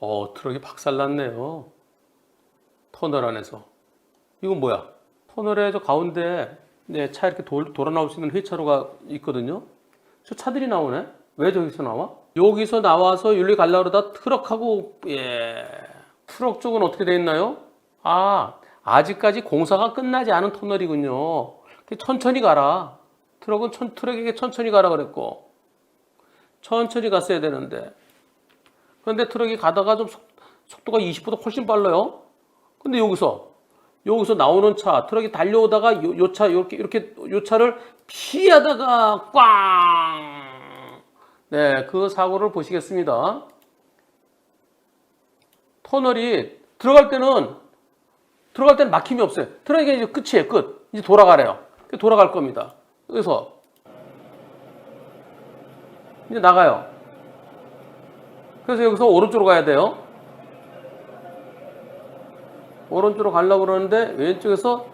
어, 트럭이 박살났네요. 터널 안에서. 이건 뭐야? 터널의 저 가운데 네, 차 이렇게 돌, 돌아 나올 수 있는 회차로가 있거든요. 저 차들이 나오네? 왜 저기서 나와? 여기서 나와서 여기 가려고 그러다 트럭하고, 예. 트럭 쪽은 어떻게 돼 있나요? 아, 아직까지 공사가 끝나지 않은 터널이군요. 천천히 가라. 트럭은 천, 트럭에게 천천히 가라 그랬고. 천천히 갔어야 되는데. 그런데 트럭이 가다가 좀 속, 속도가 20보다 훨씬 빨라요. 근데 여기서 여기서 나오는 차 트럭이 달려오다가 요, 요차 이렇게 이렇게 요 차를 피하다가 꽝. 네, 그 사고를 보시겠습니다. 터널이 들어갈 때는 들어갈 때는 막힘이 없어요. 트럭이 이제 끝이에요. 끝. 이제 돌아가래요. 돌아갈 겁니다. 그래서 이제 나가요. 그래서 여기서 오른쪽으로 가야 돼요. 오른쪽으로 가려고 그러는데 왼쪽에서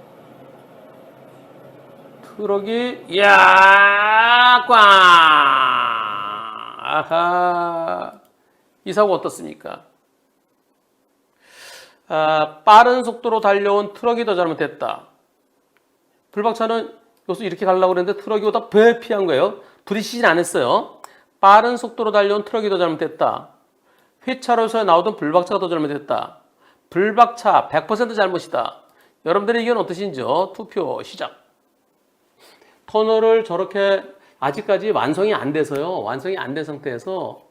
트럭이 야 꽝! 아하. 이 사고 어떻습니까? 아, 빠른 속도로 달려온 트럭이 더 잘못했다. 불박차는 여기서 이렇게 가려고 그랬는데 트럭이 오다 배 피한 거예요. 부딪히진 않았어요. 빠른 속도로 달려온 트럭이 더 잘못했다. 회차로서 나오던 불박차가 더 잘못했다. 불박차 100% 잘못이다. 여러분들의 의견 어떠신지요? 투표 시작. 터널을 저렇게 아직까지 완성이 안 돼서요. 완성이 안 된 상태에서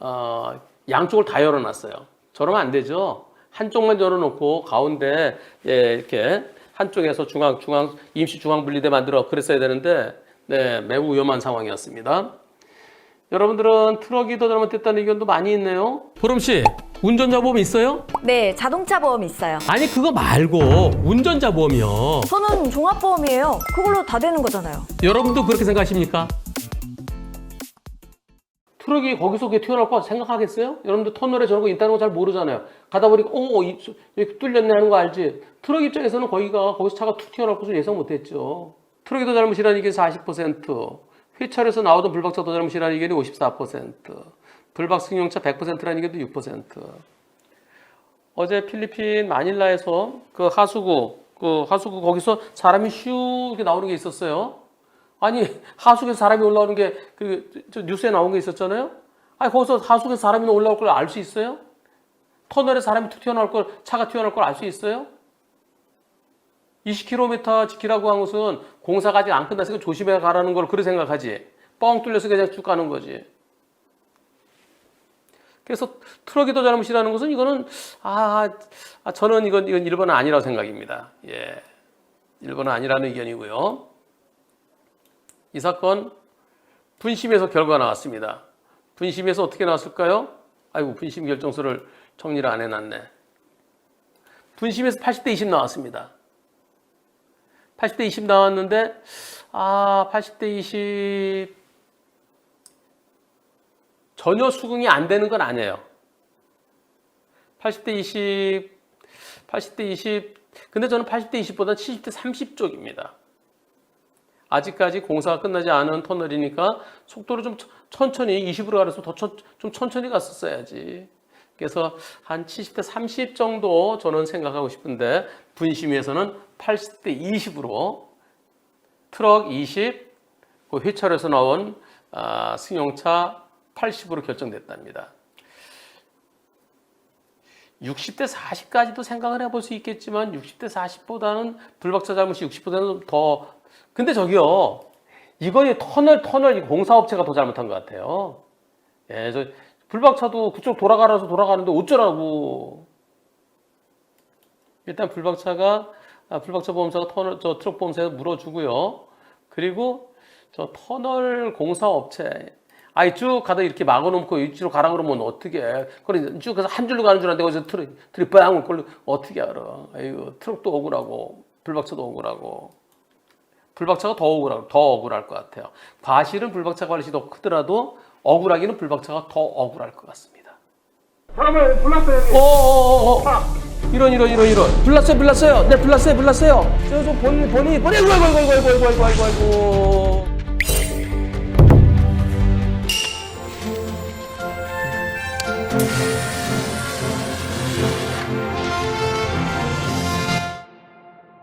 어, 양쪽을 다 열어놨어요. 저러면 안 되죠. 한쪽만 열어놓고 가운데 예, 이렇게 한쪽에서 중앙 중앙 임시 중앙 분리대 만들어 그랬어야 되는데 네, 매우 위험한 상황이었습니다. 여러분들은 트럭이 더 잘못됐다는 의견도 많이 있네요. 보름 씨, 운전자 보험 있어요? 네, 자동차 보험 있어요. 아니 그거 말고 운전자 보험이요. 저는 종합보험이에요. 그걸로 다 되는 거잖아요. 여러분도 그렇게 생각하십니까? 트럭이 거기서 그게 튀어나올 거 생각하겠어요? 여러분들 터널에 저런 거 있다는 거 잘 모르잖아요. 가다 보니까 오 이- 여기 뚫렸네 하는 거 알지? 트럭 입장에서는 거기가 거기서 차가 툭 튀어나올 것을 예상 못했죠. 트럭이 더 잘못이라는 의견이 40%, 회찰에서 나오던 불박차 더 잘못이라는 의견이 54%, 불박 승용차 100%라는 의견도 6%. 어제 필리핀 마닐라에서 그 하수구 그 하수구 거기서 사람이 슉 이렇게 나오는 게 있었어요. 아니 하수구에서 사람이 올라오는 게 그 뉴스에 나온 게 있었잖아요. 아니 거기서 하수구에서 사람이 올라올 걸 알 수 있어요? 터널에 사람이 툭 튀어나올 걸 차가 튀어나올 걸 알 수 있어요? 20km 지키라고 한 것은 공사가 아직 안 끝났으니까 조심해 가라는 걸 그렇게 생각하지. 뻥 뚫려서 그냥 쭉 가는 거지. 그래서 트럭이 더 잘못이라는 것은 이거는 아, 아, 저는 이건 이건 1번은 아니라고 생각입니다. 예. 1번은 아니라는 의견이고요. 이 사건 분심에서 결과가 나왔습니다. 분심에서 어떻게 나왔을까요? 아이고 분심 결정서를 정리를 안 해놨네. 분심에서 80대 20 나왔습니다. 80대 20 나왔는데 아 80대 20 전혀 수긍이 안 되는 건 아니에요. 80대 20, 80대 20, 근데 저는 80대 20보다 70대 30 쪽입니다. 아직까지 공사가 끝나지 않은 터널이니까 속도를 좀 천천히 20으로 가려서 더 천, 좀 천천히 갔었어야지. 그래서 한 70대 30 정도 저는 생각하고 싶은데 분심위에서는 80대 20으로 트럭 20, 그 회찰에서 나온 아, 승용차 80으로 결정됐답니다. 60대 40까지도 생각을 해볼 수 있겠지만 60대 40보다는 불박차 잘못이 60보다는 더 근데 저기요 이거 터널 터널 공사업체가 더 잘못한 것 같아요. 예, 저 불박차도 그쪽 돌아가라서 돌아가는데 어쩌라고. 일단 불박차가 아, 불박차 보험사가 터널 저 트럭 보험사에서 물어주고요. 그리고 저 터널 공사 업체 아이 쭉 가다 이렇게 막아놓고 이쪽으로 가라 그러면 어떻게 해? 그래 쭉 가서 한 줄로 가는 줄 알았는데 거기서 트럭 트럭 빵 걸려 어떻게 알아? 아이고 트럭도 억울하고 불박차도 억울하고 불박차가 더 억울하고 더 억울할 것 같아요. 과실은 불박차 더 크더라도 억울하기는 불박차가 더 억울할 것 같습니다. 다음은 불났어요. 어어어어. 이런 이런 이런 이런. 불났어요 불났어요. 네 불났어요 불났어요. 저저 본인 본인 본인 아이고 아이고 아이고 아이고 아이고 아이고 아이고. 아이고.